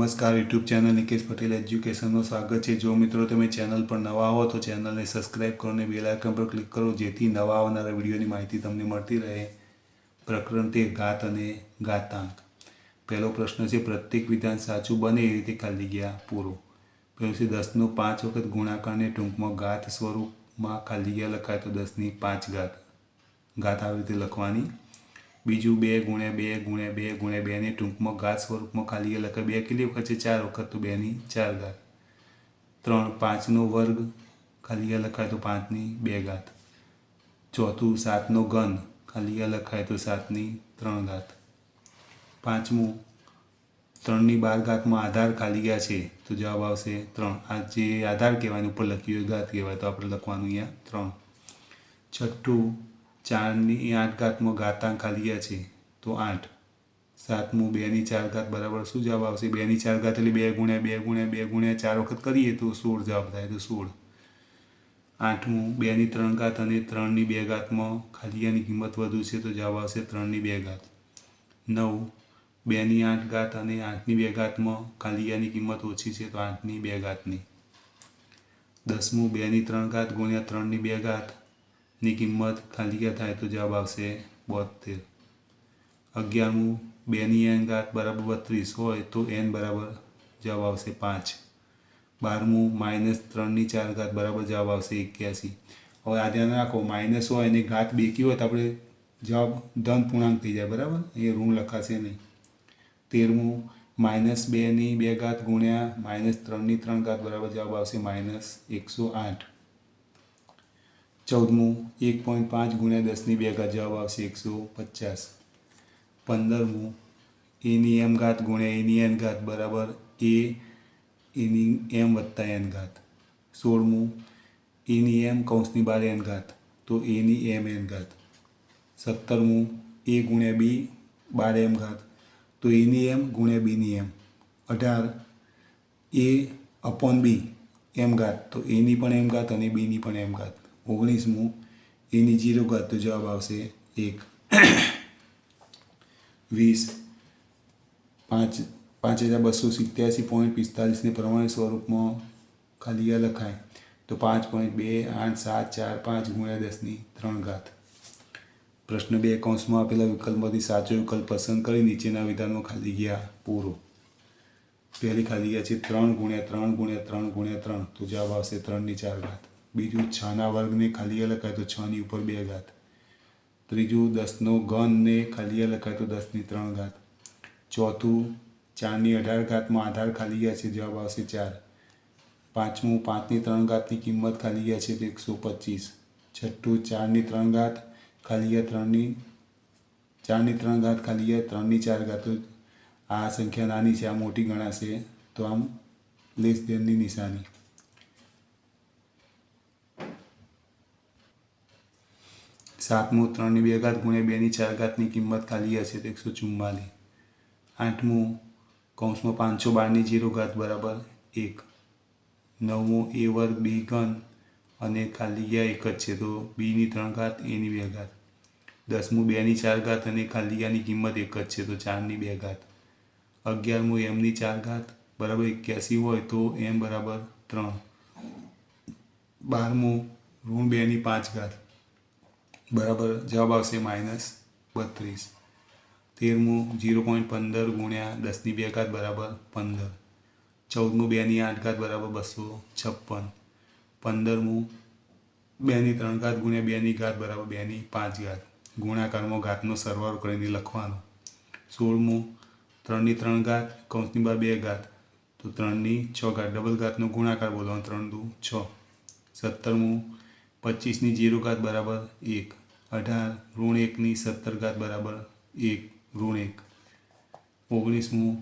નમસ્કાર, YouTube channel Nikesh Patel એજ્યુકેશનનું સ્વાગત છે. જો મિત્રો તમે ચેનલ પર નવા હો, તો ચેનલને સબસ્ક્રાઇબ કરો અને બેલ પર ક્લિક કરો, જેથી નવા આવનારા વિડીયોની માહિતી તમને મળતી રહે. પ્રકરણ તે ઘાત અને ઘાતાંક પહેલો પ્રશ્ન છે, પ્રત્યેક વિધાન સાચું બને એ રીતે ખાલી ગયા, પૂરો. પહેલું છે, દસનો પાંચ વખત ગુણાકારને ટૂંકમાં ઘાત સ્વરૂપમાં ખાલી ગયા લખાય તો દસની પાંચ ઘાત ઘાત આવી રીતે લખવાની. બીજું બે ગુણ્યા બે ગુણ્યા બે ગુણ્યા બેને ટૂંકમાં ઘાત સ્વરૂપમાં ખાલી લખે. બે કેટલી વખત છે? ચાર વખત તો બેની ચાર ઘાત. ત્રણ પાંચનો વર્ગ, ખાલી લખાય તો પાંચની બે ઘાત. ચોથું સાતનો ઘન, ખાલી લખાય તો સાતની ત્રણ ઘાત. પાંચમું, ત્રણની બાર ઘાતમાં આધાર ખાલી ગયા છે તો જવાબ આવશે ત્રણ. આ જે આધાર કહેવાય ઉપર લખ્યું હોય, ઘાત કહેવાય, તો આપણે લખવાનું અહીંયા ત્રણ. છઠ્ઠું ચારની આઠ ઘાતમાં ઘાતાંક ખાલી ગયા છે. તો આઠ. સાતમું બેની ચાર ઘાત બરાબર શું જવાબ આવશે? બેની ચાર ઘાત એટલે બે ગુણ્યા બે ગુણ્યા બે ગુણ્યા ચાર વખત કરીએ તો સોળ જવાબ થાય, તો સોળ. આઠમું બેની ત્રણ ઘાત અને ત્રણની બે ઘાતમાં ખાલીયાની કિંમત વધુ છે તો જવાબ આવશે ત્રણની બે ઘાત નવ. બેની આઠ ઘાત અને આઠની બે ઘાતમાં ખાલીયાની કિંમત ઓછી છે તો આઠની બે ઘાતની દસમું બેની ત્રણ ઘાત ગુણ્યા ત્રણની બે ઘાતની કિંમત ખાલી ક્યાં થાય તો જવાબ આવશે બોતેર અગિયારમું, બેની એન ઘાત બરાબર બત્રીસ હોય તો એન બરાબર જવાબ આવશે પાંચ. બારમું, માઇનસ ત્રણની ચાર ઘાત બરાબર જવાબ આવશે એક્યાસી. હવે આ ધ્યાન રાખો, માઇનસ હોય અને ઘાત બેકી હોય તો આપણે જવાબ ધન પૂર્ણાંક થઈ જાય, બરાબર? એ ઋણ લખાશે નહીં. તેરમું, માઇનસ બેની બે ઘાત ગુણ્યા માઇનસ ત્રણની ત્રણ ઘાત બરાબર જવાબ આવશે માઇનસ એકસો આઠ. ચૌદમું, એક પોઈન્ટ પાંચ ગુણ્યા દસની બે ઘાત જવાબ આવશે એકસો પચાસ. પંદરમું, એની એમ ઘાત ગુણ્યા એની એન ઘાત બરાબર એ, એની એમ વત્તા એન ઘાત. સોળમું, એની એમ કૌંસની બાર એન ઘાત, તો એની એમ એન ઘાત. સત્તરમું, એ ગુણ્યા બી બાર એમ ઘાત, તો એની એમ ગુણ્યા બીની એમ. અઢાર, એ અપોન બી એમ ઘાત, તો એની પણ એમ ઘાત અને બીની પણ એમ ઘાત. ઓગણીસમું. એની જીરો ઘાત તો જવાબ આવશે એક, વીસ, પાંચ પાંચ હજાર બસો સિત્યાસી પોઈન્ટ પિસ્તાલીસને પ્રમાણિત સ્વરૂપમાં ખાલી લખાય. તો પાંચ પોઈન્ટ બે, આઠ, સાત, ચાર, પાંચ ગુણ્યા દસની ત્રણ ઘાત. પ્રશ્ન બે કૌંસમાં આપેલા વિકલ્પમાંથી સાચો વિકલ્પ પસંદ કરી નીચેના વિધાનમાં ખાલી ગયા પૂરો. પહેલી ખાલી ગયા છે ત્રણ ગુણ્યા ત્રણ ગુણ્યા ત્રણ ગુણ્યા ત્રણ. તો જવાબ આવશે ત્રણની ચાર ઘાત. બીજું છના વર્ગને ખાલી લખાય તો છની ઉપર બે ઘાત. ત્રીજું દસનો ઘનને ખાલી લખાય તો દસની ત્રણ ઘાત. ચોથું ચારની અઢાર ઘાતમાં આધાર ખાલી ગયા છે, જવાબ આવશે ચાર. પાંચમું પાંચની ત્રણ ઘાતની કિંમત ખાલી ગયા છે તો એકસો પચીસ. છઠ્ઠું ચારની ત્રણ ઘાત ખાલી ગયા ત્રણની, ચારની ત્રણ ઘાત ખાલી ગયા ત્રણની ચાર ઘાત. આ સંખ્યા નાની છે, આ મોટી ગણાશે. તો આમ લેસ દેનની નિશાની. સાતમું, ત્રણની બે ઘાત ગુણ્યા બેની ચાર ઘાતની કિંમત ખાલી હશે તો એકસો ચુમ્માલીસ આઠમું, કૌંસમાં પાંચસો બારની જીરો ઘાત બરાબર એક. નવમું, એ વર્ગ, બી ઘન અને ખાલી ગયા એક જ છે તો બીની ત્રણ ઘાત, એની બે ઘાત. દસમું, બેની ચાર ઘાત અને ખાલી ગયાની કિંમત એક જ છે તો ચારની બે ઘાત. અગિયારમું, એમની ચાર ઘાત બરાબર એક્યાસી હોય તો એમ બરાબર ત્રણ. બારમું, ઋણ બેની પાંચ ઘાત. બરાબર? જવાબ આવશે માઇનસ બત્રીસ. તેરમું જીરો પોઈન્ટ પંદર ગુણ્યા દસની બે ઘાત બરાબર પંદર. ચૌદમું બેની આઠ ઘાત બરાબર બસો છપ્પન. પંદરમું બેની ત્રણ ઘાત ગુણ્યા બેની ઘાત બરાબર બેની પાંચ ઘાત. ગુણાકારમાં ઘાતનો સરવાળો કરીને લખવાનો. સોળમું ત્રણની ત્રણ ઘાત, કૌંસની બાર બે ઘાત. તો ત્રણની છ ઘાત. ડબલ ઘાતનો ગુણાકાર બોલવાનો ત્રણ દુ છ. સત્તરમું પચીસની જીરો ઘાત બરાબર એક. અઢાર ઋણ એકની સત્તર ઘાત બરાબર એક ઋણ એક. ઓગણીસમું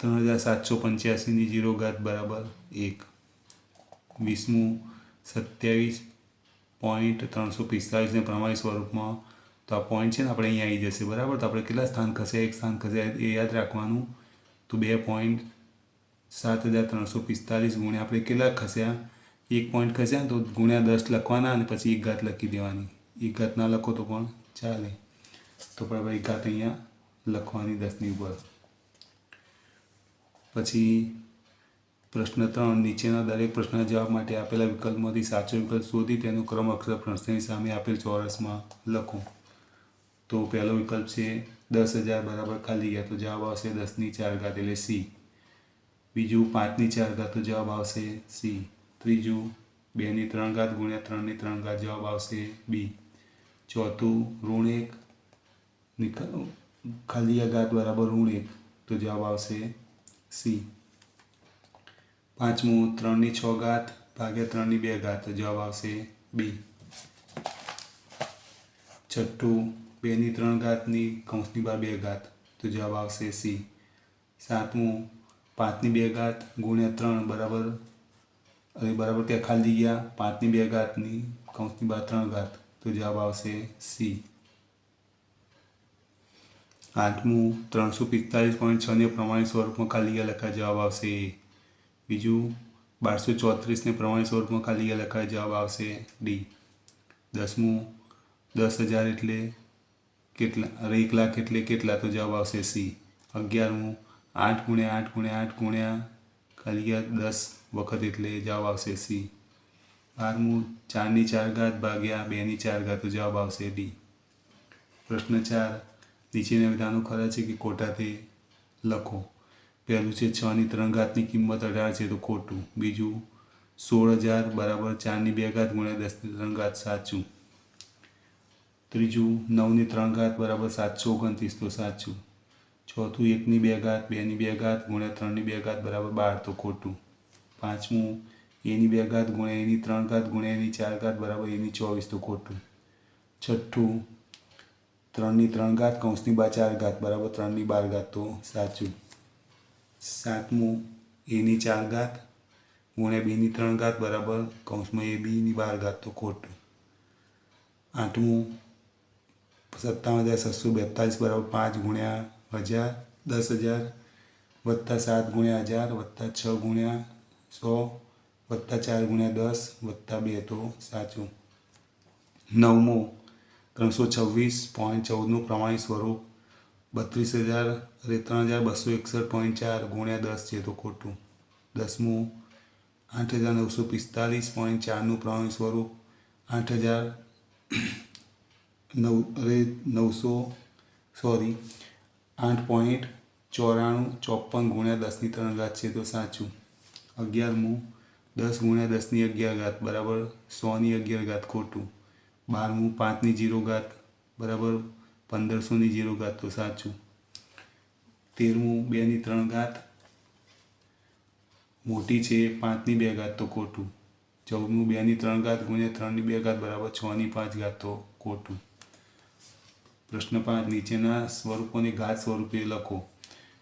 ત્રણ હજાર સાતસો પંચ્યાસીની જીરો ઘાત બરાબર એક. વીસમું સત્યાવીસ પોઈન્ટ ત્રણસો પિસ્તાળીસને પ્રમાણિત સ્વરૂપમાં તો આ પોઈન્ટ છે ને આપણે અહીંયા આવી જશે, બરાબર? તો આપણે કેટલા સ્થાન ખસે? એક સ્થાન ખસે, એ યાદ રાખવાનું. તો બે પોઈન્ટ સાત હજાર ત્રણસો પિસ્તાલીસ ગુણ્યા આપણે કેટલા ખસ્યા? એક પોઈન્ટ ખસ્યા તો ગુણ્યા દસ લખવાના અને પછી એક ઘાત લખી દેવાની. ઘાત ના લખો તો પણ ચાલે. તો પણ એક ઘાત અહીંયા લખવાની દસની ઉપર. પછી પ્રશ્ન ત્રણ, નીચેના દરેક પ્રશ્નના જવાબ માટે આપેલા વિકલ્પમાંથી સાચો વિકલ્પ શોધી તેનો ક્રમ અક્ષર પ્રશ્નની સામે આપેલ ચોરસમાં લખો. તો પહેલો વિકલ્પ છે દસ હજાર બરાબર ખાલી ગયા, તો જવાબ આવશે દસની ચાર ઘાત એટલે સી. બીજું પાંચની ચાર ઘાત તો જવાબ આવશે સી. ત્રીજું બેની ત્રણ ઘાત ગુણ્યા ત્રણની ત્રણ ઘાત જવાબ આવશે બી. ચોથું ઋણ એક ખાલી અગાત બરાબર ઋણ એક, તો જવાબ આવશે સી. પાંચમું, ત્રણની છ ઘાત ભાગ્યા ત્રણની બે ઘાત જવાબ આવશે બી. છઠ્ઠું, બેની ત્રણ ઘાતની કૌંસની બાર બે ઘાત, તો જવાબ આવશે સી. સાતમું, પાંચની બે ઘાત ગુણ્યા ત્રણ બરાબર બરાબર ત્યાં ખાલી ગયા, પાંચની બે ઘાતની કૌંસની બાર ત્રણ ઘાત. તો જવાબ આવશે સી. આઠમું, ત્રણસો પિસ્તાલીસ પોઈન્ટ છને પ્રમાણિત સ્વરૂપમાં ખાલી લખાય જવાબ આવશે બીજું, બારસો ચોત્રીસને પ્રમાણિત સ્વરૂપમાં ખાલી લખાય જવાબ આવશે ડી. દસમું, દસ હજાર એટલે કેટલા, અરે એક લાખ એટલે કેટલા, તો જવાબ આવશે સી. અગિયારમું, આઠ ગુણ્યા આઠ ગુણ્યા આઠ ગુણ્યા, ખાલી દસ વખત એટલે જવાબ આવશે સી. બારમું, ચારની ચાર ઘાત ભાગ્યા બેની ચાર ઘાત તો જવાબ આવશે ડી. પ્રશ્ન ચાર, નીચેના વિધાનો ખરા છે કે તે લખો? પહેલું છે છની ત્રણ ઘાતની કિંમત અઢાર છે, તો ખોટું. બીજું, સોળ હજાર બરાબર ચારની બે ઘાત ગુણ્યા દસની ત્રણ ઘાત સાચું. ત્રીજું, નવની ત્રણ ઘાત બરાબર સાતસો ઓગણત્રીસ, તો સાચું. ચોથું, એકની બે ઘાત, બેની બે ઘાત ગુણ્યા ત્રણની બે ઘાત બરાબર બાર, તો ખોટું. પાંચમું એની બે ઘાત ગુણ્યા એની ત્રણ ઘાત ગુણ્યા એની ચાર ઘાત બરાબર, એની ચોવીસ તો ખોટું. છઠ્ઠું, ત્રણની ત્રણ ઘાત, કૌંસની બાર ચાર ઘાત, બરાબર, ત્રણની બાર ઘાત તો સાચું. સાતમું, એની ચાર ઘાત ગુણ્યા બીની ત્રણ ઘાત, બરાબર, કૌંસમાં એ બીની બાર ઘાત તો ખોટું. આઠમું, સત્તાવન હજાર છસો બેતાલીસ, બરાબર, પાંચ ગુણ્યા હજાર, દસ હજાર વત્તા સાત ગુણ્યા હજાર વત્તા છ ગુણ્યા સો વત્તા ચાર ગુણ્યા દસ, વત્તા બે તો સાચું. નવમું, ત્રણસો છવ્વીસ પોઈન્ટ ચૌદનું પ્રમાણિત સ્વરૂપ, બત્રીસ હજાર અરે ત્રણ હજાર બસો એકસઠ પોઈન્ટ ચાર ગુણ્યા દસ છે તો ખોટું. દસમું, આઠ હજાર નવસો પિસ્તાલીસ પોઈન્ટ ચારનું પ્રમાણિક સ્વરૂપ, આઠ હજાર નવ, અરે નવસો સોરી આઠ પોઈન્ટ ચોરાણું ચોપન ગુણ્યા દસની ત્રણ ઘાત છે તો સાચું. અગિયારમું દસ ગુણ્યા દસની અગિયાર ઘાત, બરાબર? સોની અગિયાર ઘાત ખોટું. બારમું પાંચની જીરો ઘાત, બરાબર? પંદરસોની જીરો ઘાત તો સાચું. તેરમું બેની ત્રણ ઘાત, મોટી છે પાંચની બે ઘાત તો ખોટું. ચૌદમું બેની ત્રણ ઘાત ગુણ્યા ત્રણની બે ઘાત, બરાબર? છની પાંચ ઘાત તો ખોટું. પ્રશ્ન પાંચ, નીચેના સ્વરૂપોને ઘાત સ્વરૂપે લખો.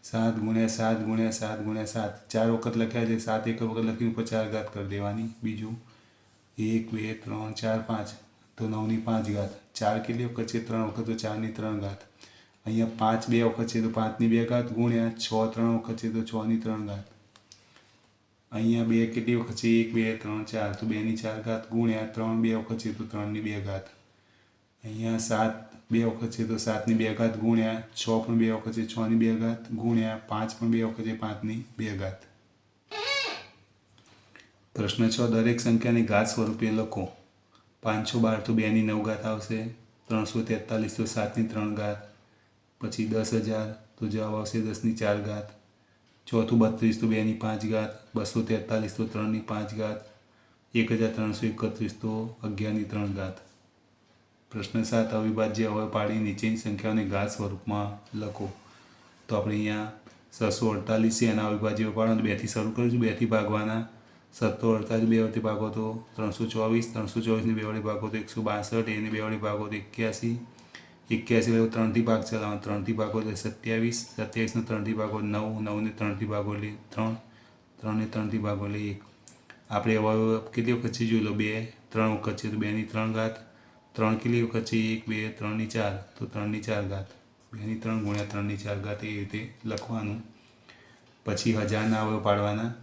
સાત ગુણ્યા સાત ગુણ્યા સાત ગુણ્યા સાત ચાર વખત લખ્યા છે સાત એક વખત લખીને ઉપર ચાર ઘાત કરી દેવાની બીજું એક બે ત્રણ ચાર પાંચ તો નવની પાંચ ઘાત ચાર કેટલી વખત છે ત્રણ વખત તો ચારની ત્રણ ઘાત અહીંયા પાંચ બે વખત છે તો પાંચની બે ઘાત ગુણ્યા છ ત્રણ વખત છે તો છની ત્રણ ઘાત અહીંયા બે કેટલી વખત છે એક બે ત્રણ ચાર તો બેની ચાર ઘાત ગુણ્યા ત્રણ બે વખત છે તો ત્રણની બે ઘાત અહીંયા સાત બે વખત છે તો સાતની બે ઘાત ગુણ્યા, છ પણ બે વખત છે, છની બે ઘાત ગુણ્યા, પાંચ પણ બે વખત છે, પાંચની બે ઘાત. પ્રશ્ન છ, દરેક સંખ્યાની ઘાત સ્વરૂપે લખો. પાંચસો બાર તો બેની નવ ઘાત આવશે, ત્રણસો તેતાલીસ તો સાતની ત્રણ ઘાત, પછી દસ હજાર તો જવાબ આવશે દસની ચાર ઘાત, ચોથું બત્રીસ તો બેની પાંચ ઘાત, બસો તેતાલીસ તો ત્રણની પાંચ ઘાત, એક હજાર ત્રણસો એકત્રીસ તો અગિયારની ત્રણ ઘાત. પ્રશ્ન સાત, અવિભાજ્ય હોય પાડી નીચેની સંખ્યાઓને ઘાત સ્વરૂપમાં લખો. તો આપણે અહીંયા છસો અડતાલીસ છે એના અવિભાજ્ય પાડો બેથી શરૂ કરીશું બેથી ભાગવાના સત્તો અડતાલીસ, બે વડે ભાગો તો ત્રણસો ચોવીસ, ત્રણસો ચોવીસની બે વડે ભાગો તો એકસો બાસઠ, એને બે વડે ભાગો તો એક્યાસી. એક્યાસી એટલે ત્રણથી ભાગ ચલાવવાનો, ત્રણથી ભાગો એટલે સત્યાવીસ, સત્યાવીસનો ત્રણથી ભાગો નવ નવને ત્રણથી ભાગો એટલે ત્રણ ત્રણને ત્રણથી ભાગો એટલે એક. આપણે હવે કેટલી વખત છે જોઈ લો? બે, ત્રણ વખત છે તો બેની ત્રણ ઘાત. ત્રણ કેટલી વખત છે, એક, બે, ત્રણની ચાર, તો ત્રણની ચાર ઘાત. બેની ત્રણ ગુણ્યા ત્રણની ચાર ઘાત એ રીતે લખવાનું. પછી હજારના અવયવ પાડવાના.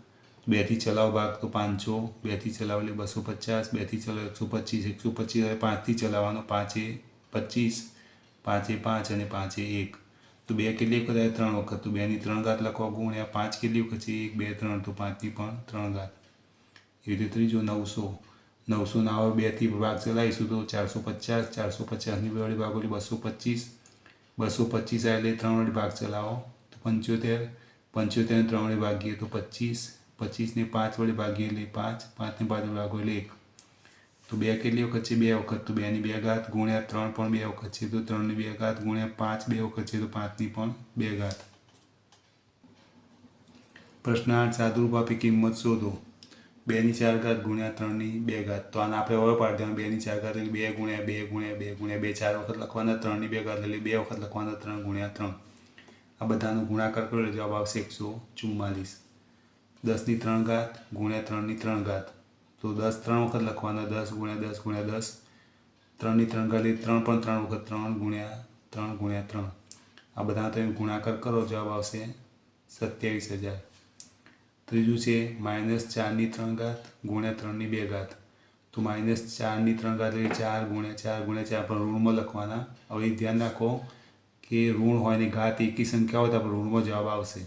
બેથી ચલાવ ભાગ તો પાંચસો, બેથી ચલાવ એટલે બસો પચાસ, બેથી ચલાવ એકસો પચીસ એકસો પચીસ હવે પાંચથી ચલાવવાનો પાંચે પચીસ, પાંચે પાંચ અને પાંચે એક. તો બે કેટલી વખત આવે? ત્રણ વખત. તો બેની ત્રણ ઘાત લખવા ગુણ્યા પાંચ કેટલી વખત છે? એક, બે, ત્રણ, તો પાંચની પણ ત્રણ ઘાત. એવી રીતે ત્રીજો નવસો. નવસો નાવ બેથી ભાગ ચલાવીશું તો ચારસો પચાસ, ચારસો પચાસની બે વડે એટલે બસો પચીસ બસો પચીસ આવે એટલે ત્રણ વડે ભાગ ચલાવો તો પંચોતેર, પંચોતેરને ત્રણ વડે ભાગીએ તો પચીસ, પચીસને પાંચ વડે ભાગીએ એટલે પાંચ, પાંચને પાંચ વડે ભાગો એટલે એક. તો બે કેટલી વખત છે? બે વખત. તો બેની બે ઘાત ગુણ્યા ત્રણ પણ બે વખત છે. તો ત્રણની બે ઘાત ગુણ્યા પાંચ બે વખત છે તો પાંચની પણ બે ઘાત. પ્રશ્ન આઠ, સાદુરૂપ આપી કિંમત શોધો. બેની ચાર ઘાત ગુણ્યા ત્રણની બે ઘાત. તો આને આપણે હવે પાડી દેવાનું બેની ચાર ઘાત બે ગુણ્યા બે ગુણ્યા બે ગુણ્યા બે. ચાર વખત લખવાના ત્રણની બે ઘાત એટલે બે વખત લખવાના ત્રણ ગુણ્યા ત્રણ. આ બધાનો ગુણાકાર કરો એટલે જવાબ આવશે એકસો ચુમ્માલીસ દસની ત્રણ ઘાત ગુણ્યા ત્રણની ત્રણ ઘાત. તો દસ ત્રણ વખત લખવાના દસ ગુણ્યા દસ ગુણ્યા દસ. ત્રણની ત્રણ ઘાત ત્રણ પણ ત્રણ વખત ત્રણ ગુણ્યા ત્રણ ગુણ્યા ત્રણ. આ બધા તમે ગુણાકાર કરો. જવાબ આવશે સત્યાવીસ હજાર. ત્રીજું છે માઇનસ ચારની ત્રણ ઘાત ગુણ્યા ત્રણની બે ઘાત. તો માઇનસ ચારની ત્રણ ઘાત એટલે ચાર ગુણ્યા ચાર ગુણ્યા ચાર પણ ઋણમાં લખવાના. હવે ધ્યાન રાખો કે ઋણ હોય ને ઘાત એકી સંખ્યા હોય તો આપણે ઋણમાં જવાબ આવશે.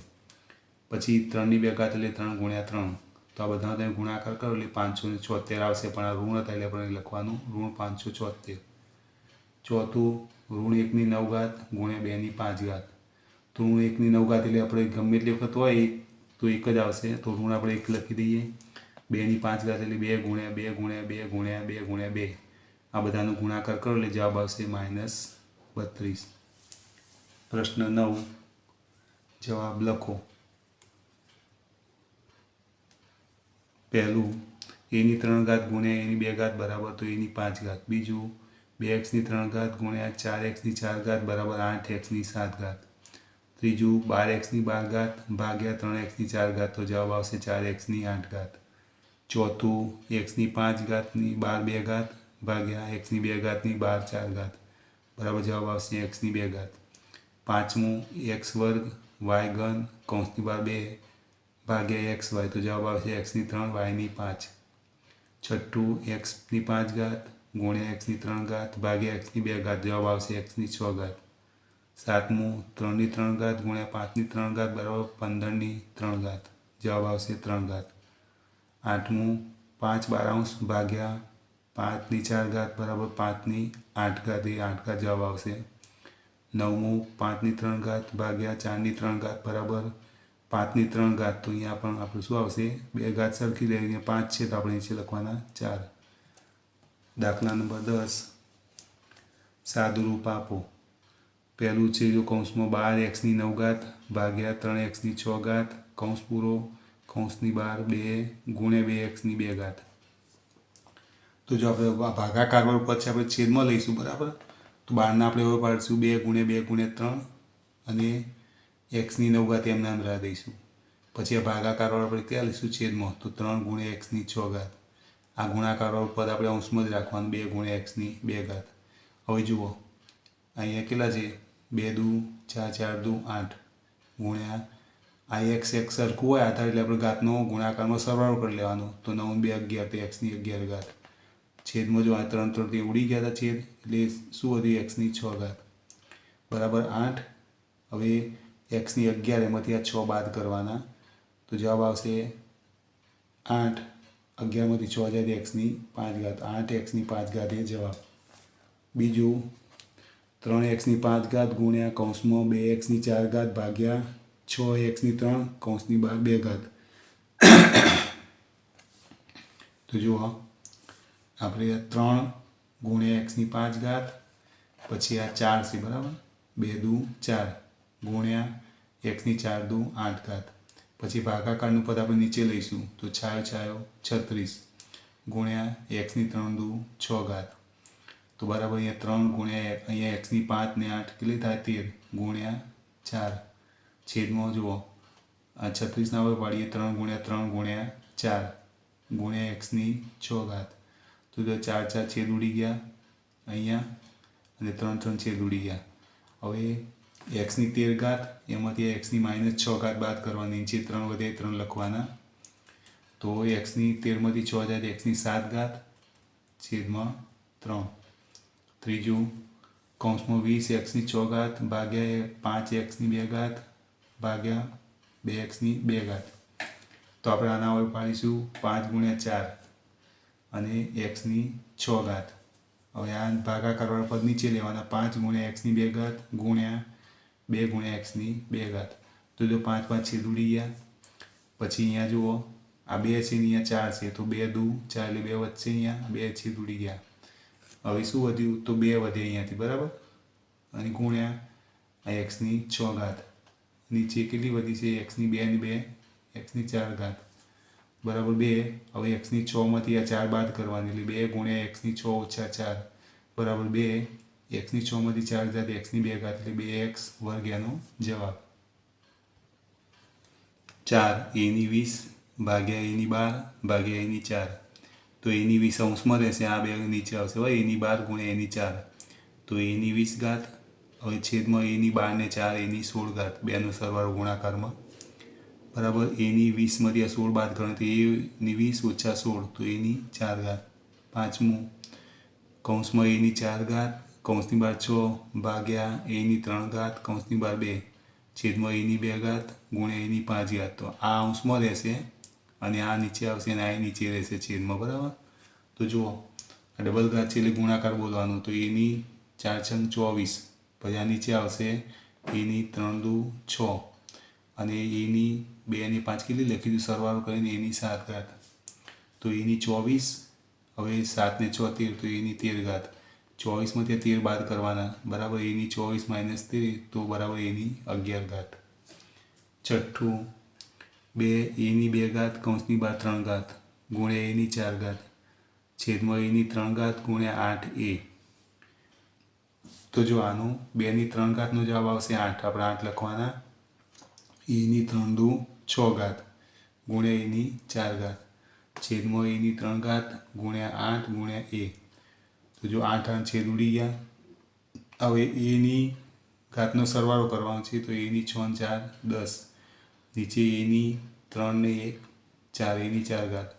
પછી ત્રણની બે ઘાત એટલે ત્રણ ગુણ્યા ત્રણ. તો આ બધા તમે ગુણાકાર કરો એટલે પાંચસો ને છોતેર આવશે. પણ આ ઋણ હતા એટલે આપણે લખવાનું ઋણ પાંચસો છોતેર. ચોથું, ઋણ એકની નવ ઘાત ગુણ્યા બેની પાંચ ઘાત. તો ઋણ એકની નવ ઘાત એટલે આપણે ગમે એટલી વખત હોય તો એક જ આવશે. તો ઋણ આપણે એક લખી દઈએ. બેની પાંચ ઘાત એટલે બે ગુણ્યા બે ગુણ્યા બે ગુણ્યા બે ગુણ્યા બે. આ બધાનો ગુણાકાર કરો એટલે જવાબ આવશે માઇનસ બત્રીસ. પ્રશ્ન નવ. જવાબ લખો. પહેલું એની ત્રણ ઘાત ગુણ્યા એની બે ઘાત બરાબર તો એની પાંચ ઘાત. બીજું, બે એક્સની ત્રણ ઘાત ગુણ્યા ચાર એક્સની ચાર ઘાત બરાબર આઠ એક્સની સાત ઘાત. ત્રીજું બાર એક્સની બાર ઘાત ભાગ્યા ત્રણ એક્સની ચાર ઘાત તો જવાબ આવશે ચાર એક્સની આઠ ઘાત ચોથું એક્સની પાંચ ઘાતની બાર બે ઘાત ભાગ્યા એક્સની બે ઘાતની બાર ચાર ઘાત બરાબર જવાબ આવશે એક્સની બે ઘાત પાંચમું એક્સ વર્ગ વાય ઘન કૌંસની બાર બે, ભાગ્યા એક્સ વાય, તો જવાબ આવશે એક્સની ત્રણ, વાયની પાંચ. છઠ્ઠું એક્સની પાંચ ઘાત ગુણ્યા એક્સની ત્રણ ઘાત ભાગ્યા એક્સની બે ઘાત જવાબ આવશે એક્સની છ ઘાત. સાતમું, ત્રણની ત્રણ ઘાત ગુણ્યા પાંચની ત્રણ ઘાત બરાબર પંદરની ત્રણ ઘાત. જવાબ આવશે ત્રણ ઘાત. આઠમું, પાંચ બારાંશ ભાગ્યા પાંચની ચાર ઘાત બરાબર પાંચની આઠ ઘાત. એ આઠ ઘાત જવાબ આવશે. નવમું, પાંચની ત્રણ ઘાત ભાગ્યા ચારની ત્રણ ઘાત બરાબર પાંચની ત્રણ ઘાત. તો અહીંયા પણ આપણે શું આવશે? બે ઘાત સરખી લઈએ અહીંયા પાંચ છે તો આપણે નીચે લખવાના ચાર. દાખલા નંબર દસ. સાદુરૂપ આપો. પહેલું છે જો કૌંસમાં બાર એક્સની નવ ઘાત, ભાગ્યા ત્રણ એક્સની છ ઘાત, કૌંસ પૂરો, કૌંસની બાર બે, ગુણ્યા બે એક્સની બે ઘાત. તો જો આપણે ભાગાકાર પછી આપણે છેદમાં લઈશું, બરાબર? તો બારના આપણે હવે પાડીશું બે ગુણ્યા બે ગુણ્યા ત્રણ અને એક્સની નવ ઘાત એમને એમ રાહ દઈશું. પછી આ ભાગાકારવાળો આપણે ક્યાં લઈશું? છેદમાં. તો ત્રણ ગુણ્યા એક્સની છ ઘાત. આ ગુણાકારવાળું પદ આપણે અંશમાં જ રાખવાનું, બે ગુણ્યા એક્સની બે ઘાત. હવે જુઓ, અહીંયા કેટલા છે? બે દુ, ચાર ચાર દુ, આઠ ગુણ્યા. આ એક્સ એક્સ સરખું હોય આધાર એટલે આપણે ઘાતનો ગુણાકારમાં સરવાળો કરી લેવાનો. તો નવ, બે, અગિયાર, તો એક્સની અગિયાર ઘાત. છેદમાં જો આ ત્રણ ત્રણથી ઉડી ગયા હતા છેદ, એટલે શું હતી એક્સની છ ઘાત. બરાબર આઠ. હવે એક્સની અગિયાર, એમાંથી આ છ બાદ કરવાના. તો જવાબ આવશે આઠ. અગિયારમાંથી છ હજાર એક્સની પાંચ ઘાત. આઠ, એક્સની પાંચ ઘાત એ જવાબ. બીજું ત્રણ એક્સની પાંચ ઘાત ગુણ્યા કૌંસમાં બે એક્સની ચાર ઘાત ભાગ્યા છ એક્સની ત્રણ, કૌંસની બાર બે ઘાત. તો જુઓ, આપણે ત્રણ ગુણ્યા એક્સની પાંચ ઘાત, પછી આ ચાર છે, બરાબર? બે દુ ચાર ગુણ્યા એક્સની ચાર દુ આઠ ઘાત. પછી ભાગાકારનું પદ આપણે નીચે લઈશું, તો છાયો છાયો છત્રીસ ગુણ્યા એક્સની ત્રણ દુ છ ઘાત. તો બરાબર અહીંયા ત્રણ ગુણ્યા અહીંયા એક્સની પાંચ ને આઠ કેટલી થાય? તેર. ગુણ્યા ચાર. છેદમાં જુઓ. આ છત્રીસના હવે પાડીએ ત્રણ ગુણ્યા ત્રણ ગુણ્યા ચાર. ગુણ્યા એક્સની છ ઘાત. તો જો ચાર ચાર છેદ ઉડી ગયા. અહીંયા અને ત્રણ ત્રણ છેદ ઉડી ગયા. હવે એક્સની તેર ઘાત, એમાંથી એક્સની માઇનસ છ ઘાત બાદ કરવાની નીચે ત્રણ વધે ત્રણ લખવાના. તો એક્સની તેરમાંથી છ જાય એક્સની સાત ઘાત. છેદમાં ત્રણ. ત્રીજું, કૌંસમાં વીસ એક્સની ચોઘાત ઘાત, ભાગ્યા પાંચ એક્સની બે ઘાત, ભાગ્યા બે એક્સની બે ઘાત. તો આપણે આના હવે પાડીશું પાંચ ગુણ્યા ચાર અને એક્સની છ ઘાત. હવે આ ભાગાકાર વાળા પદ નીચે લેવાના, પાંચ ગુણ્યા એક્સની બે ઘાત ગુણ્યા બે ગુણ્યા એક્સની બે ઘાત. તો જો પાંચ પાંચ છેદ ઉડી ગયા, પછી અહીંયા જુઓ, આ બે છે અહીંયા ચાર છે, તો બે દુ, ચાર એટલે બે વચ્ચે અહીંયા બે છેદ ઉડી ગયા. હવે શું વધ્યું? તો બે વધે અહીંયાથી, બરાબર? અને ગુણ્યા આ એક્સની છ ઘાત. નીચે કેટલી વધી છે? એક્સની બે ને બે એક્સની ચાર ઘાત. બરાબર બે. હવે એક્સની છમાંથી આ ચાર બાદ કરવાની, એટલે બે ગુણ્યા એક્સની છ ઓછા ચાર. બરાબર બે. એક્સની છમાંથી ચાર ઘાત એક્સની બે ઘાત, એટલે બે એક્સ વર્ગ એનો જવાબ. ચાર એની વીસ, ભાગ્યા એની બાર, ભાગ્યા એની ચાર. તો એની વીસ અંશમાં રહેશે આ બે નીચે આવશે. હોય એની બાર ગુણ્યા એની ચાર. તો એની વીસ ઘાત, હવે છેદમાં એની બાર ને ચાર, એની સોળ ઘાત. બેનો સરવાળો ગુણાકારમાં. બરાબર? એની વીસમાંથી આ સોળ બાદ ગણતરી એની વીસ ઓછા સોળ, તો એની ચાર ઘાત. પાંચમું, કૌંસમાં એની ચાર ઘાત, કૌંસની બાર છ ભાગ્યા એની ત્રણ ઘાત, કૌંસની બાર બે. છેદમાં એની બે ઘાત, ગુણ્યા એની પાંચ ઘાત. તો આ અંશમાં રહેશે અને આ નીચે આવશે અને આ નીચે રહેશે છેદમાં બરાબર? તો જુઓ ડબલ ઘાત છે એટલે ગુણાકાર બોલવાનો. તો એની ચાર છંગ ચોવીસ. પછી આ નીચે આવશે, એની ત્રણ દુ છ. અને એની બે અને પાંચ કેટલી લખી દીધું? સરવાળો કરીને એની સાત ઘાત. તો એની ચોવીસ, હવે સાત ને છ તેર, તો એની તેર ઘાત. ત્યાં તેર બાદ કરવાના. બરાબર? એની ચોવીસ માઇનસ તેર, તો બરાબર એની અગિયાર ઘાત. છઠ્ઠું બે એની બે ઘાત કૌંસની બાર ત્રણ ઘાત ગુણ્યા એની ચાર ઘાત. છેદમાં એની ત્રણ ઘાત ગુણ્યા આઠ એ. તો જો આનું બેની ત્રણ ઘાતનો જવાબ આવશે આઠ. આપણે આઠ લખવાના. એની ત્રણ દુ છ ઘાત ગુણ્યા એની ચાર ઘાત. છેદમાં એની ત્રણ ઘાત ગુણ્યા આઠ ગુણ્યા એ. તો જો આઠ આઠ છેદ ઉડી ગયા, હવે એની ઘાતનો સરવાળો કરવાનો છે તો એની છ ચાર દસ. નીચે એની ત્રણ ને એક, ચાર એની ચાર ઘાત.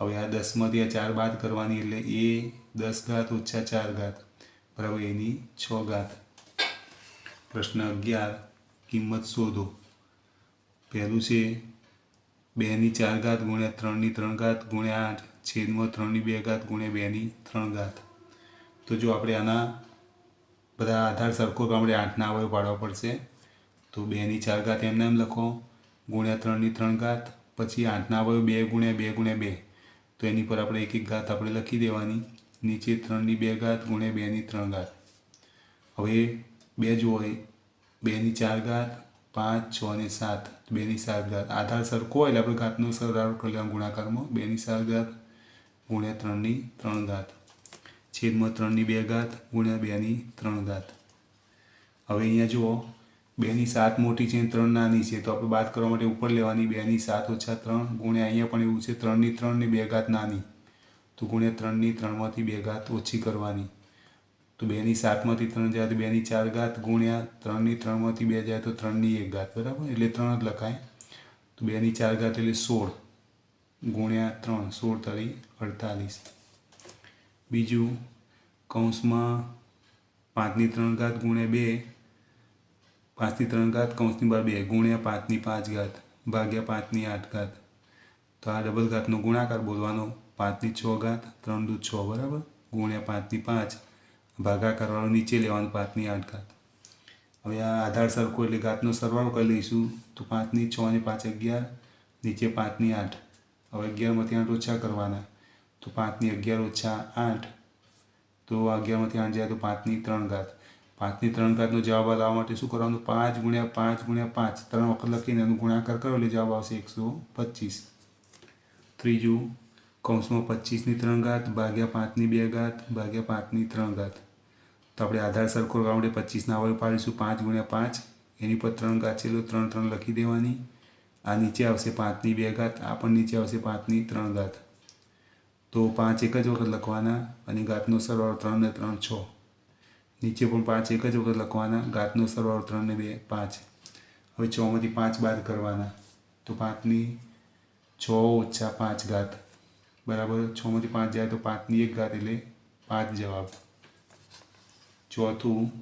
હવે આ દસમાંથી આ ચાર બાદ કરવાની એટલે એ દસ ઘાત ઓછા ચાર ઘાત. બરાબર, એની છ ઘાત. પ્રશ્ન અગિયાર, કિંમત શોધો. પહેલું છે બેની ચાર ઘાત ગુણ્યા ત્રણની ત્રણ ઘાત ગુણ્યા આઠ. છેદમાં ત્રણની બે ઘાત ગુણ્યા બેની ત્રણ ઘાત. તો જો આપણે આના બધા આધાર સરખો આપણે આઠના અવયવ પાડવા પડશે. તો બેની ચાર ઘાત એમને એમ લખો. ગુણ્યા ત્રણની ત્રણ ઘાત, પછી આઠના અવયવ બે ગુણ્યા બે ગુણ્યા બે. તો એની પર આપણે એક એક ઘાત આપણે લખી દેવાની. નીચે ત્રણની બે ઘાત, ગુણ્યા બેની ત્રણ ઘાત. હવે બે જુઓ બેની ચાર ઘાત, પાંચ, છ અને સાત. બેની સાત ઘાત. આધાર સરખો હોય એટલે આપણે ઘાતનો સરવાળો કરી લેવાનો ગુણાકારમાં. બેની સાત ઘાત, ગુણ્યા ત્રણની ત્રણ ઘાત. છેદમાં ત્રણની બે ઘાત, ગુણ્યા બેની ત્રણ ઘાત. હવે અહીંયા જુઓ. બેની સાત મોટી છે ત્રણ નાની છે. તો આપણે બાદ કરવા માટે ઉપર લેવાની બેની સાત ઓછા ત્રણ ગુણ્યા અહીંયા પણ એવું છે, ત્રણની ત્રણની બે ઘાત નાની. તો ગુણ્યા ત્રણની ત્રણમાંથી બે ઘાત ઓછી કરવાની. તો બેની સાતમાંથી ત્રણ જાય તો બેની ચાર ઘાત ગુણ્યા ત્રણની ત્રણમાંથી બે જાય તો ત્રણની એક ઘાત. બરાબર? એટલે ત્રણ જ લખાય. તો બેની ચાર ઘાત એટલે સોળ ગુણ્યા ત્રણ, સોળ તરી અડતાલીસ. બીજું, કૌંસમાં પાંચની ત્રણ ઘાત ગુણ્યા બે પાંચની ત્રણ ઘાત, કૌંસની બાર બે ગુણ્યા પાંચની પાંચ ઘાત, ભાગ્યા પાંચની આઠ ઘાત. તો આ ડબલ ઘાતનો ગુણાકાર બોલવાનો પાંચની છ ઘાત, ત્રણ દૂધ છ, બરાબર? ગુણ્યા પાંચની પાંચ ભાગાકારવાળો નીચે લેવાનું પાંચની આઠ ઘાત. હવે આ આધાર સરખો એટલે ઘાતનો સરવાળો કરી લઈશું. તો પાંચની છ અને પાંચ અગિયાર, નીચે પાંચની આઠ. હવે અગિયારમાંથી આઠ ઓછા કરવાના. તો પાંચની અગિયાર ઓછા આઠ. તો અગિયારમાંથી આઠ જાય તો પાંચની ત્રણ ઘાત. પાંચની ત્રણ ઘાતનો જવાબ લાવવા માટે શું કરવાનું? પાંચ ગુણ્યા પાંચ ગુણ્યા પાંચ. ત્રણ વખત લખીને એનો ગુણાકાર કરો એટલે જવાબ આવશે એકસો પચીસ. ત્રીજું, કૌંસમાં પચીસની ત્રણ ઘાત, ભાગ્યા પાંચની બે ઘાત, ભાગ્યા પાંચની ત્રણ ઘાત. તો આપણે આધાર સરખો કરવા માટે પચીસના અવયવ પાડીશું પાંચ ગુણ્યા પાંચ. એની પર ત્રણ ઘાત છે ત્રણ ત્રણ લખી દેવાની. આ નીચે આવશે પાંચની બે ઘાત, આ પણ નીચે આવશે પાંચની ત્રણ ઘાત. તો પાંચ એક જ વખત લખવાના અને ઘાતનો સરવાળો ત્રણ ને ત્રણ છ. નીચે પણ પાંચ એક જ વખત લખવાના, ઘાતનો સરવાળો ત્રણ ને બે, પાંચ. હવે છમાંથી પાંચ બાદ કરવાના. તો પાંચની છ ઓછા પાંચ ઘાત. બરાબર? છમાંથી પાંચ જાય તો પાંચની એક ઘાત એટલે પાંચ જવાબ. ચોથું,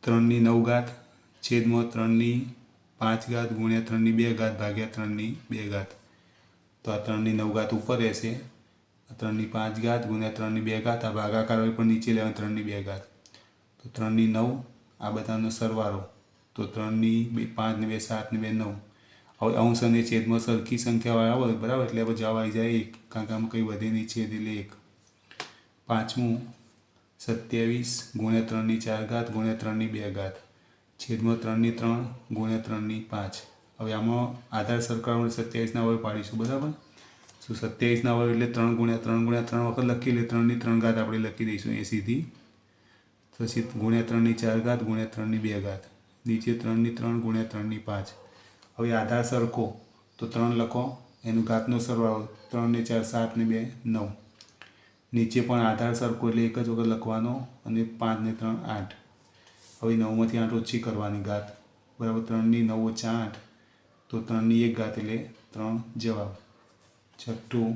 ત્રણની નવ ઘાત. છેદમાં ત્રણની પાંચ ઘાત ગુણ્યા ત્રણની બે ઘાત ભાગ્યા ત્રણની બે ઘાત. તો આ ત્રણની નવ ઘાત ઉપર રહેશે. ત્રણની પાંચ ઘાત ગુણ્યા ત્રણની બે ઘાત, આ ભાગાકાર હોય પણ નીચે લેવા ત્રણની બે ઘાત. તો ત્રણની નવ, આ બધાનો સરવાળો. તો ત્રણની બે પાંચ ને બે સાત ને બે, નવ. હવે અંશ અને છેદમાં સરખી સંખ્યાવાળા હોય બરાબર, એટલે હવે જવાબ આવી જાય એક. કારણ કે આમાં કંઈ વધે નહીં, છેદ એટલે એક. પાંચમું, સત્યાવીસ ગુણ્યા ત્રણની ચાર ઘાત ગુણ્યા ત્રણની બે ઘાત. છેદમાં ત્રણની ત્રણ ગુણ્યા ત્રણની પાંચ. હવે આમાં આધાર સરકાર સત્યાવીસના હોય પાડીશું, બરાબર? શું સત્યાવીસના વર્ગ એટલે ત્રણ ગુણ્યા ત્રણ ગુણ્યા ત્રણ વખત લખી એટલે ત્રણની ત્રણ ઘાત આપણે લખી દઈશું એ સીધી પછી ગુણ્યા ત્રણની ચાર ઘાત, ગુણ્યા ત્રણની બે ઘાત. નીચે ત્રણની ત્રણ, ગુણ્યા ત્રણની પાંચ. હવે આધાર સરખો, તો ત્રણ લખો, એનું ઘાતનો સરવાળો ત્રણને ચાર, સાત ને બે, નવ. નીચે પણ આધાર સરખો એટલે એક જ વખત લખવાનો અને પાંચને ત્રણ, આઠ. હવે નવમાંથી આઠ ઓછી કરવાની ઘાત. બરાબર ત્રણની નવ ઓછા આઠ. તો ત્રણની એક ઘાત એટલે ત્રણ જવાબ. છઠ્ઠું,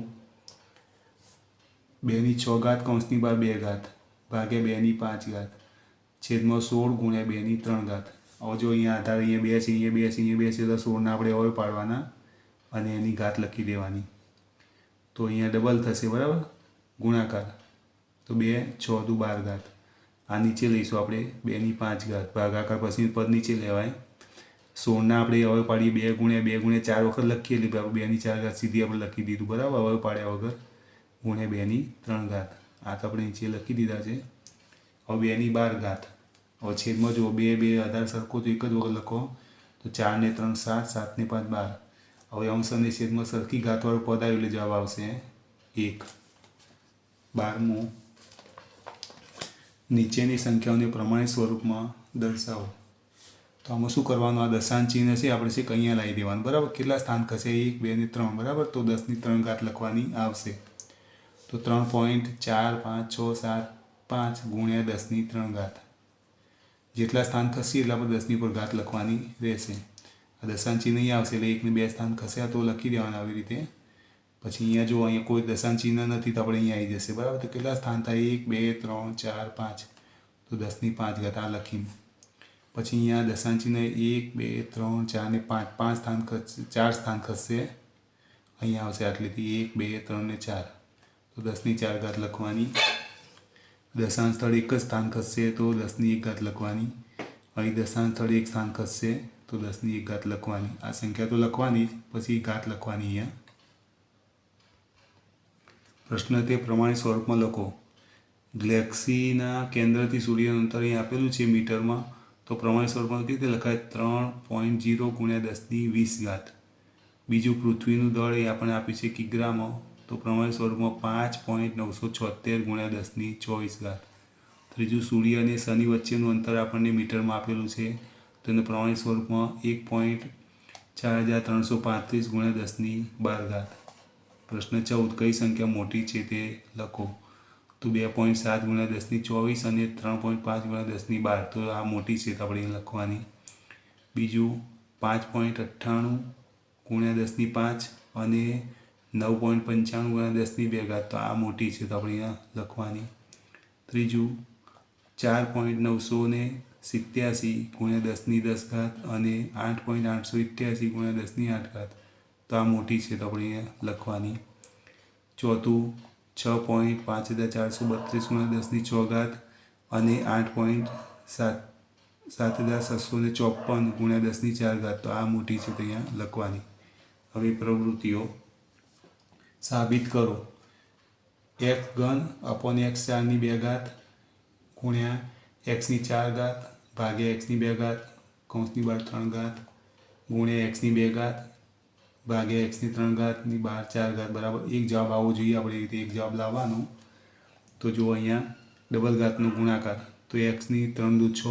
બેની છ ઘાત કૌંસની બાર બે ઘાત ભાગ્યા બેની પાંચ ઘાત. છેદમાં સોળ ગુણ્યા બેની ત્રણ ઘાત. હવે જો અહીંયા આધાર અહીંયા બે છે, અહીંયા બે છે, અહીંયા બે છે, તો સોળના આપણે હવે પાડવાના અને એની ઘાત લખી દેવાની. તો અહીંયા ડબલ થશે, બરાબર? ગુણાકાર. તો બે, છ, દુ બાર ઘાત. આ નીચે લઈશું આપણે બેની પાંચ ઘાત. ભાગાકાર પછી પદ નીચે લેવાય. સોળના આપણે હવે પાડીએ બે ગુણ્યા બે ગુણ્યા ચાર વખત લખીએ એટલે આપણે બેની ચાર ઘાત સીધી આપણે લખી દીધું. બરાબર? હવે પાડ્યા વગર ગુણ્યા બેની ત્રણ ઘાત. આ તો આપણે નીચે લખી દીધા છે. હવે બેની બાર ઘાત. હવે છેદમાં જુઓ. બે બે આધાર સરખો તો એક જ વખત લખો. તો ચાર ને ત્રણ સાત સાત ને પાંચ બાર. હવે અંશ અને છેદમાં સરખી ઘાતવાળું પદ આવ્યું એટલે જવાબ આવશે એક. બારમું. નીચેની સંખ્યાઓને પ્રમાણિત સ્વરૂપમાં દર્શાવો. તો આમાં શું કરવાનું? આ દશાંશ ચિહ્ન છે, આપણે છે અહીંયા લાવી દેવાનું. બરાબર? કેટલા સ્થાન ખસે એક, બે ને ત્રણ. બરાબર? તો દસની ત્રણ ઘાત લખવાની આવશે. તો ત્રણ પોઈન્ટ ચાર, પાંચ, છ, સાત, પાંચ ગુણ્યા દસની ત્રણ ઘાત. જેટલા સ્થાન ખસી એટલા પર દસની પર ઘાત લખવાની રહેશે. આ દશાંશ ચિહ્ન અહીં આવશે એટલે એકને બે સ્થાન ખસ્યા તો લખી દેવાના આવી રીતે. પછી અહીંયા જો અહીંયા કોઈ દશાંશ ચિહ્ન નથી, તો આપણે અહીંયા આવી જશે. બરાબર? તો કેટલા સ્થાન થાય? એક, બે, ત્રણ, ચાર, પાંચ. તો દસની પાંચ ઘાત આ લખીને. પછી અહીંયા દશાંશ એક, બે, ત્રણ, ચાર ને પાંચ પાંચ સ્થાન ખસશે ચાર સ્થાન ખસશે અહીંયા આવશે આટલેથી એક, બે, ત્રણ ને ચાર. તો દસની ચાર ઘાત લખવાની. દશાંશ સ્થળ એક જ સ્થાન ખસશે તો દસની એક ઘાત લખવાની. અહીં દશાંશ સ્થળ એક સ્થાન ખસશે તો દસની એક ઘાત લખવાની. આ સંખ્યા તો લખવાની જ, પછી ઘાત લખવાની અહીંયા. પ્રશ્ન તે પ્રમાણે સ્વરૂપમાં લખો. ગેલેક્સીના કેન્દ્રથી સૂર્યનું અંતર અહીં આપેલું છે મીટરમાં. તો પ્રમાણિત સ્વરૂપમાં કેવી રીતે લખાય? ત્રણ પોઈન્ટ જીરો ગુણ્યા દસની વીસ ઘાત. બીજું પૃથ્વીનું દળ એ આપણને આપ્યું છે કિગ્રામાં. તો પ્રમાણિત સ્વરૂપમાં પાંચ પોઈન્ટ નવસો છોતેર ગુણ્યા દસની ચોવીસ ઘાત. ત્રીજું સૂર્ય અને શનિ વચ્ચેનું અંતર આપણને મીટરમાં આપેલું છે. તો એને પ્રમાણિત સ્વરૂપમાં એક પોઈન્ટ ચાર હજાર ત્રણસો પાંત્રીસ ગુણ્યા દસની બાર ઘાત. પ્રશ્ન ચૌદ, કઈ સંખ્યા મોટી છે તે લખો. તો બે પોઈન્ટ સાત ગુણ્યા દસની ચોવીસ અને ત્રણ પોઈન્ટ પાંચ ગુણ્યા દસની બાર. તો આ મોટી છે તો આપણે લખવાની. બીજું પાંચ પોઈન્ટ અઠ્ઠાણું ગુણ્યા દસની પાંચ અને નવ પોઈન્ટ પંચાણું ગુણ્યા દસની બે ઘાત. તો આ મોટી છે તો આપણે લખવાની. ત્રીજું ચાર પોઈન્ટ નવસો ને સિત્યાસી ગુણ્યા દસની દસ ઘાત અને આઠ પોઈન્ટ આઠસો ઇઠ્યાસી ગુણ્યા દસની આઠ ઘાત. તો આ મોટી છે તો આપણે લખવાની. ચોથું છ પોઈન્ટ પાંચ હજાર ચારસો બત્રીસ ગુણ્યા દસની છ ઘાત અને આઠ પોઈન્ટ સાત સાત હજાર છસો ને ચોપન ગુણ્યા દસની ચાર ઘાત. તો આ મોટી છે તો અહીંયા લખવાની. હવે પ્રવૃત્તિઓ સાબિત કરો. એક્સ ઘન અપોન એક્સ ચારની બે ઘાત ગુણ્યા એક્સની ચાર ઘાત ભાગ્યા એક્સની બે ઘાત, કૌંસની બાર ત્રણ ઘાત ગુણ્યા એક્સની બે ઘાત ભાગ્યા એક્સની ત્રણ ઘાતની બાર ચાર ઘાત, બરાબર. એક જવાબ આવવો જોઈએ, આપણે એ રીતે એક જવાબ લાવવાનો. તો જો અહીંયા, ડબલ ઘાતનો ગુણાકાર. તો એક્સની ત્રણ દુ છ,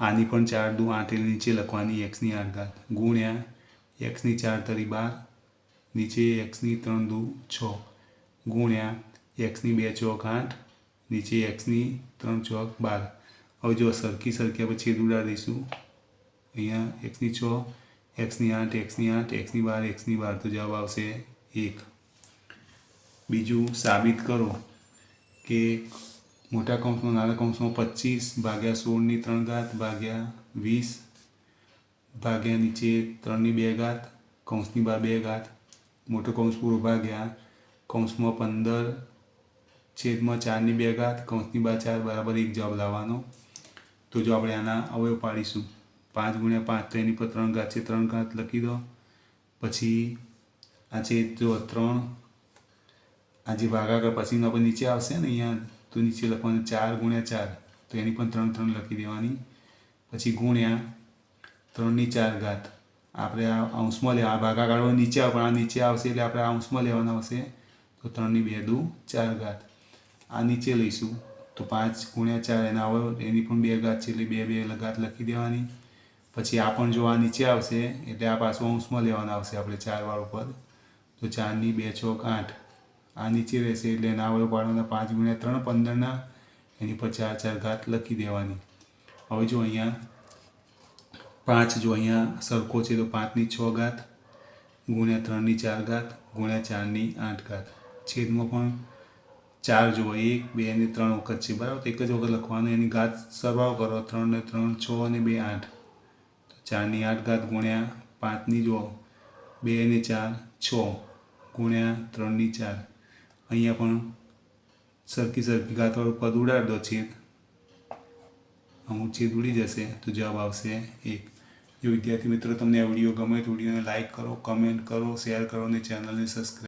આની પણ ચાર દુ આઠ એટલે નીચે લખવાની એક્સની આઠ ઘાત. ગુણ્યા એક્સની ચાર તરી બાર, નીચે એક્સની ત્રણ દુ છ. ગુણ્યા એક્સની બે ચોક આઠ, નીચે એક્સની ત્રણ ચોક બાર. હવે જો સરખી સરખી આપણે છેદ ઉડાડી દઈશું અહીંયા એક્સની છ એક્સની આઠ એક્સની આઠ એક્સની બાર એક્સની બાર તો જવાબ આવશે એક. બીજું સાબિત કરો કે મોટા કૌંસમાં, નાના કૌંસમાં પચીસ ભાગ્યા સોળની ત્રણ ઘાત ભાગ્યા વીસ ભાગ્યા નીચે ત્રણની બે ઘાત, કૌંસની બાર બે ઘાત. મોટો કૌંસ પૂરો ભાગ્યા કૌંસમાં પંદર છેદમાં ચારની બે ઘાત, કૌંસની બાર ચાર બરાબર એક જવાબ લાવવાનો. તો જો આપણે આના અવયવ પાડીશું. પાંચ ગુણ્યા પાંચ તો એની પર ત્રણ ઘાત છે, ત્રણ ઘાત લખી દો. પછી આ છે જો ત્રણ, આ જે ભાગાકાર પછીનો પણ નીચે આવશે ને, અહીંયા તો નીચે લખવાનું ચાર ગુણ્યા ચાર, તો એની પણ ત્રણ ત્રણ લખી દેવાની. પછી ગુણ્યા ત્રણની ચાર ઘાત. આપણે આ અંશમાં લેવા, આ ભાગાકાર નીચે આવે, પણ આ નીચે આવશે એટલે આપણે આ અંશમાં લેવાના આવશે તો ત્રણની બે દુ, ચાર ઘાત. આ નીચે લઈશું. તો પાંચ ગુણ્યા ચાર એના આવે, એની પણ બે ઘાત છે એટલે બે બે ઘાત લખી દેવાની. પછી આ પણ જો આ નીચે આવશે, એટલે આ પાછું અંશમાં લેવાના આવશે આપણે ચાર પદ. તો ચારની બે ચોક આઠ. આ નીચે રહેશે એટલે એના વડે પાડવાના પાંચ ગુણ્યા ત્રણ પંદરના, એની પર ચાર ચાર ઘાત લખી દેવાની. હવે જો અહીંયા પાંચ જો અહીંયા સરખો છે તો પાંચની છ ઘાત, ગુણ્યા ત્રણની ચાર ઘાત, ગુણ્યા ચારની આઠ ઘાત. છેદમાં પણ ચાર જુઓ એક, બે અને ત્રણ વખત છે. બરાબર? એક જ વખત લખવાનું, એની ઘાત સરવાળો કરો. ત્રણ ને ત્રણ, છ અને બે આઠ. ચારની આઠ ઘાત ગુણ્યા પાંચની જુઓ બે ને ચાર, છ ગુણ્યા ત્રણની ચાર. અહીંયા પણ સરખી સરખી ઘાતવાળું પદ ઉડાડ દો છેદ. અમુક છેદ ઉડી જશે તો જવાબ આવશે એક. જો વિદ્યાર્થી મિત્રો તમને આ વીડિયો ગમે તો વિડીયોને લાઇક કરો, કમેન્ટ કરો, શેર કરો અને ચેનલને સબસ્ક્રાઈબ